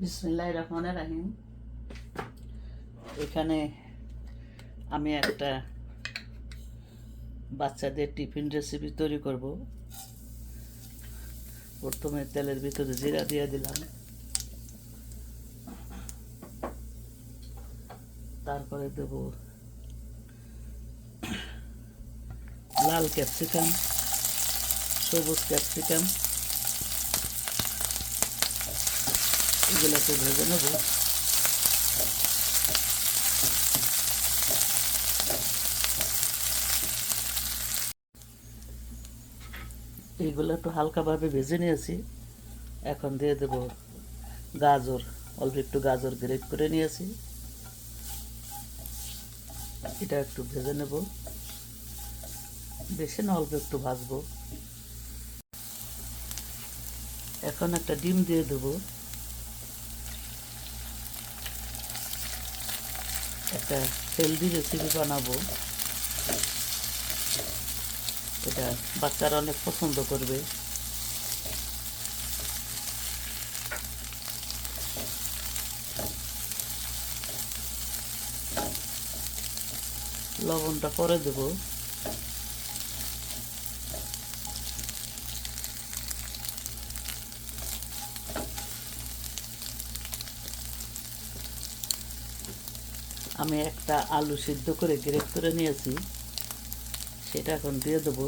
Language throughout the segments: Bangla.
বিসমিল্লাহ রহমান রাহিম। এখানে আমি একটা বাচ্চাদের টিফিন রেসিপি তৈরি করব। প্রথমে তেলের ভিতরে জিরা দিয়ে দিলাম। তারপরে দেব লাল ক্যাপসিকাম, সবুজ ক্যাপসিকাম। এগুলোকে ভেজে নেব। এইগুলো একটু হালকাভাবে ভেজে নিয়েছি। এখন দিয়ে দেব গাজর, অল্প একটু গাজর গ্রেট করে নিয়েছি। এটা একটু ভেজে নেব। বেশি না, অল্প একটু ভাজবো। এখন একটা ডিম দিয়ে দেবো। একটা হেলদি রেসিপি বানাবো। এটা বাচ্চারা অনেক পছন্দ করবে। লবণটা পরে দেবো। আমি একটা আলু সিদ্ধ করে গ্রেট করে নিয়েছি। সেটা এখন দিয়ে দেবো।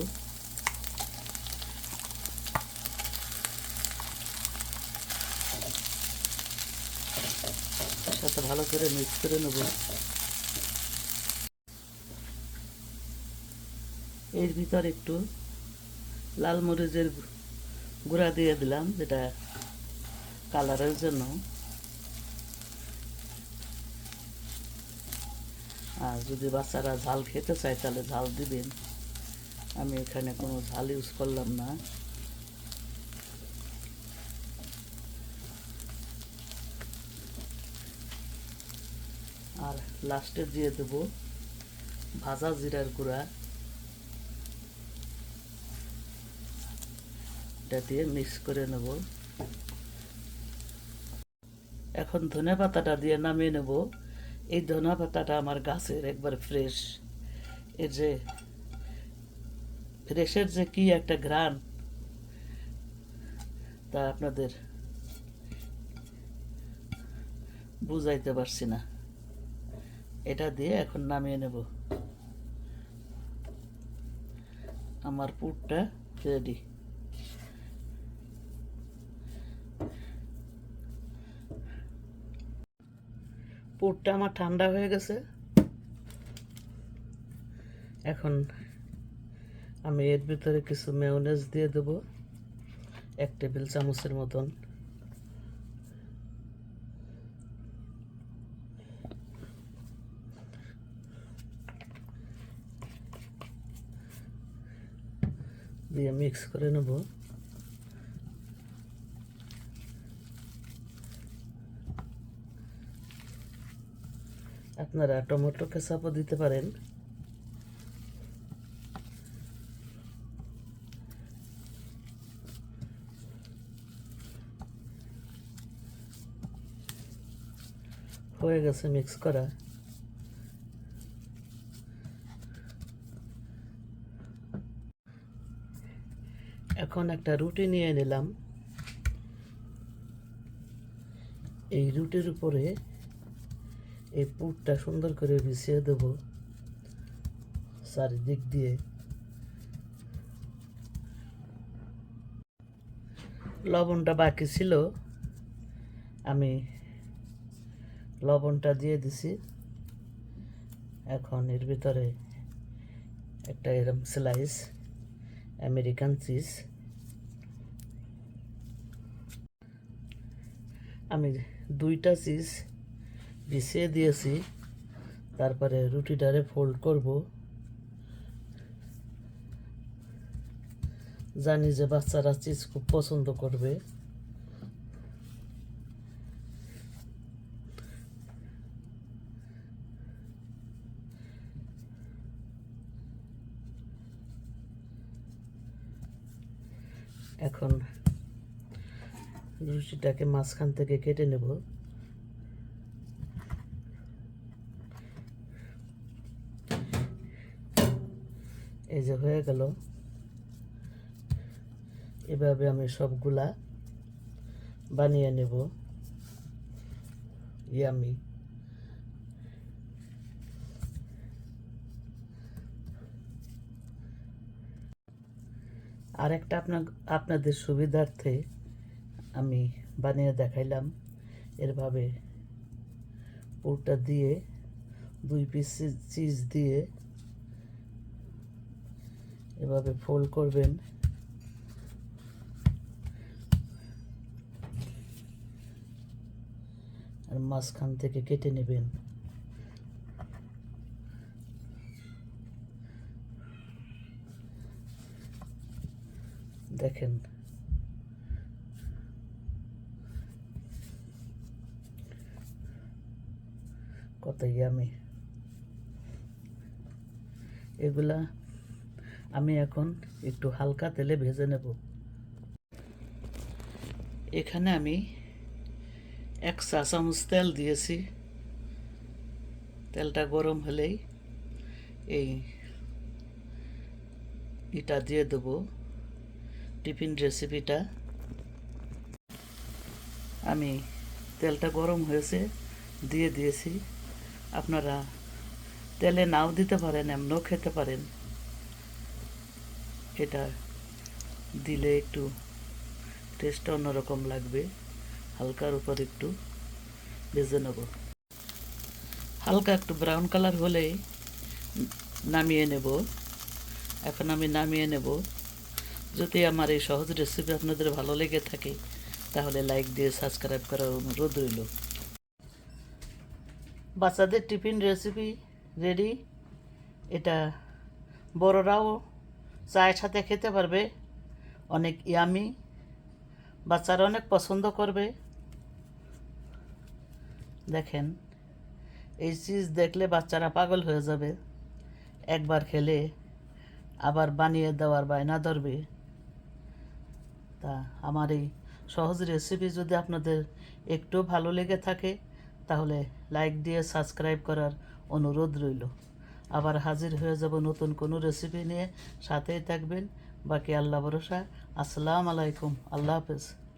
সাথে ভালো করে মিক্স করে নেব। এর ভিতর একটু লাল মরিচের গুঁড়া দিয়ে দিলাম, যেটা কালারের জন্য। আর যদি বাচ্চারা ঝাল খেতে চায়, তাহলে ঝাল দিবেন। আমি এখানে কোনো ঝাল ইউজ করলাম না। আর লাস্টে দিয়ে দেব ভাজা জিরার গুঁড়া। এটা দিয়ে মিক্স করে নেব। এখন ধনে পাতাটা দিয়ে নামিয়ে নেব। এই ধনা পাতাটা আমার গাছের একবার ফ্রেশ এর যে ফ্রেশের যে কি একটা ঘ্রাণ, তা আপনাদের বুঝাইতে পারছি না। এটা দিয়ে এখন নামিয়ে নেব। আমার পুরটা রেডি পুরটা আমার ঠান্ডা হয়ে গেছে। এখন আমি এর ভিতরে কিছু মেয়নেজ দিয়ে দেব। এক টেবিল চামচের মতন। দিয়ে মিক্স করে নেব। আপনারা টমেটো কেচাপও দিতে পারেন। হয়ে গেছে মিক্স করা। এখন একটা রুটি নিয়ে নিলাম। এই রুটির উপরে এই পুরটা সুন্দর করে বিছিয়ে দেব চারিদিক দিয়ে। লবণটা বাকি ছিল। আমি লবণটা দিয়ে দিছি। এখন এর ভিতরে একটা এরম স্লাইস আমেরিকান চিজ আমি দুইটা চিজ বিছিয়ে দিয়েছি, তারপরে রুটিটারে ফোল্ড করব। জানি যে বাচ্চারা চিজ খুব পছন্দ করবে। এখন রুটিটাকে মাঝখান থেকে কেটে নেব। এই যে হয়ে গেল। এভাবে আমি সবগুলা বানিয়ে নেব। ইয়ামি আরেকটা আপনার আপনাদের সুবিধার্থে আমি বানিয়ে দেখাইলাম। এরভাবে পুরটা দিয়ে দুই পিস চিজ দিয়ে এভাবে ফোল্ড করবেন। আর মাঝখান থেকে কেটে নেবেন। দেখেন। কত ইয়ামি এগুলা আমি এখন একটু হালকা তেলে ভেজে নেব। এখানে আমি এক চা চামচ তেল দিয়েছি। তেলটা গরম হলেই এই এটা দিয়ে দেবো টিফিন রেসিপিটা। আমি তেলটা গরম হয়েছে, দিয়ে দিয়েছি। আপনারা তেলে নাও দিতে পারেন, এমনও খেতে পারেন। এটা দিলে একটু টেস্টটা অন্যরকম লাগবে। হালকার উপর একটু ভেজে নেব। হালকা একটু ব্রাউন কালার হলেই নামিয়ে নেব। এখন আমি নামিয়ে নেব। যদি আমার এই সহজ রেসিপি আপনাদের ভালো লেগে থাকে, তাহলে লাইক দিয়ে সাবস্ক্রাইব করার অনুরোধ রইল। বাচ্চাদের টিফিন রেসিপি রেডি এটা বড়রাও চায়ের সাথে খেতে পারবে। অনেক ইয়ামি। বাচ্চারা অনেক পছন্দ করবে। দেখেন, এই চিজ দেখলে বাচ্চারা পাগল হয়ে যাবে। একবার খেলে আবার বানিয়ে দেওয়ার বায়না ধরবে। তা আমার এই সহজ রেসিপি যদি আপনাদের একটু ভালো লেগে থাকে, তাহলে লাইক দিয়ে সাবস্ক্রাইব করার অনুরোধ রইল। আবার হাজির হয়ে যাব নতুন কোনো রেসিপি নিয়ে। সাথেই থাকবেন। বাকি আল্লাহ ভরসা। আসসালাম আলাইকুম। আল্লাহ হাফেজ।